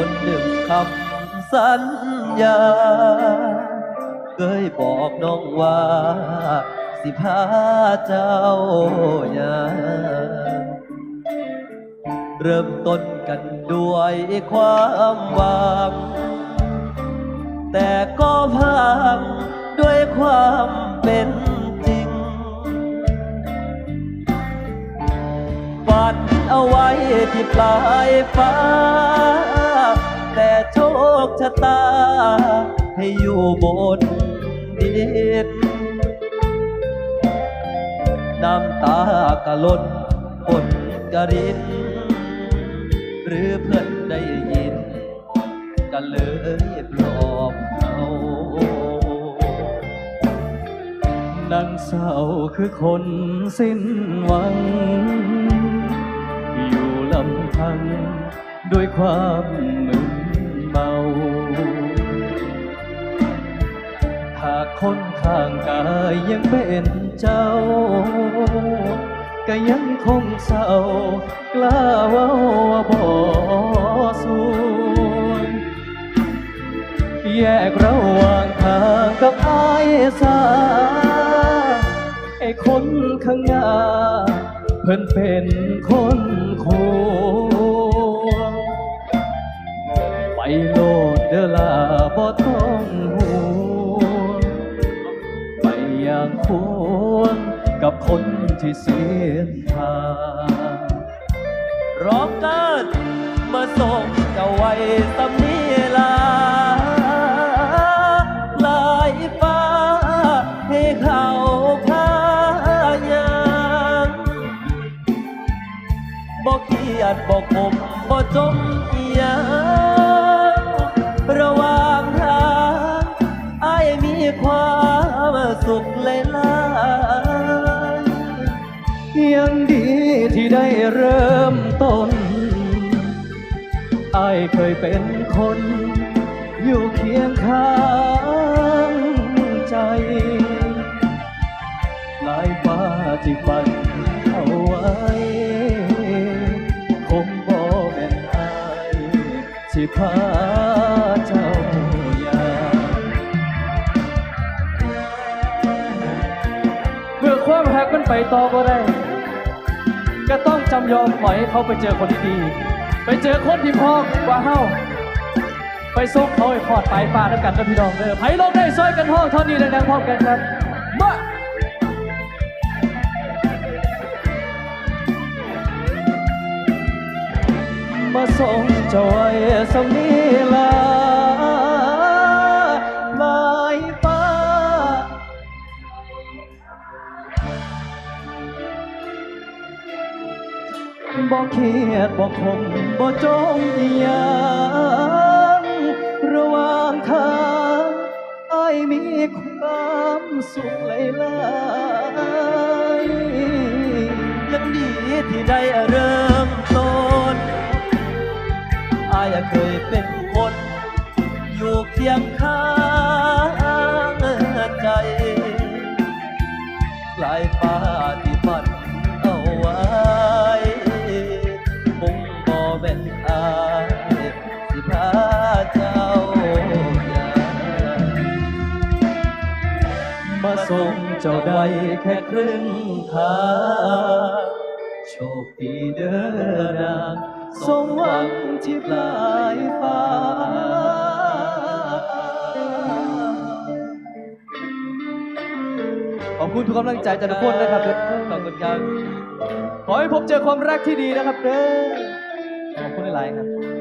คนหนึ่งคำสัญญา เคยบอกน้องว่า สิพาเจ้ายาเริ่มต้นกันด้วยความหวังแต่ก็พังด้วยความเป็นจริง ฝันเอาไว้ที่ปลายฟ้า แต่โชคชะตา ให้อยู่บนดินน้ำตากะล้นบนกระริน หรือเพื่อนได้ยินก็เลยปลอบเขานังเศร้าคือคนสิ้นหวัง อยู่ลำพังด้วยความมึน คนข้างกายยังเป็นเจ้า ก็ยังคงเศร้ากล้าว่าวบ่สูญแยกระหว่างทางกับอายสาไอ้คนข้างหน้าเพิ่นเป็นคนควงไปโลดเดลาบ่ต้อง ที่เสียทางร้องเกินมาส่งเจ้าไว้สำนีลาลายฟ้าให้เขาพายางบอกเกียดบอกผมบอกจมเอียงระหว่างทางไอ้ายมีความสุขเลยล่า ได้เริ่มต้นอายเคยเป็นคน อยู่เคียงข้างใจ หลายฟ้าที่ฝันเอาไว้ คงบ่แม่นอายสิพาเจ้าอย่างเมื่อความหักมันไปต่อก็ได้ ก็ต้องจำยอมปล่อยให้เขาไปเจอคนที่ดี ไปเจอคนที่พอกว่าเฮาไปส่งเขาไอ้พอดไปลายฟ้าแล้วกันนะพี่น้องเด้อไผลงได้ซอยกันห้องเท่านี้ดังๆพร้อมกันครับมามาส่งจอยสำนี บอกเครียดบอกคมบอกจมอีหยังระหว่างทางไอ้ายมีความสุขหลายๆยังดีที่ได้เริ่มต้นไอายเคยเป็นคน อยู่เคียงข้างใจ หลายฟ้า จ้าได้แค่ครึ่งทางโชคดีเด้อนางสมหวังที่ปลายฟ้าขอบคุณทุกกำลังใจจากทุกคนนะครับเด้อขอบคุณครับขอให้พบเจอความรักที่ดีนะครับเด้อขอบคุณหลายๆครับ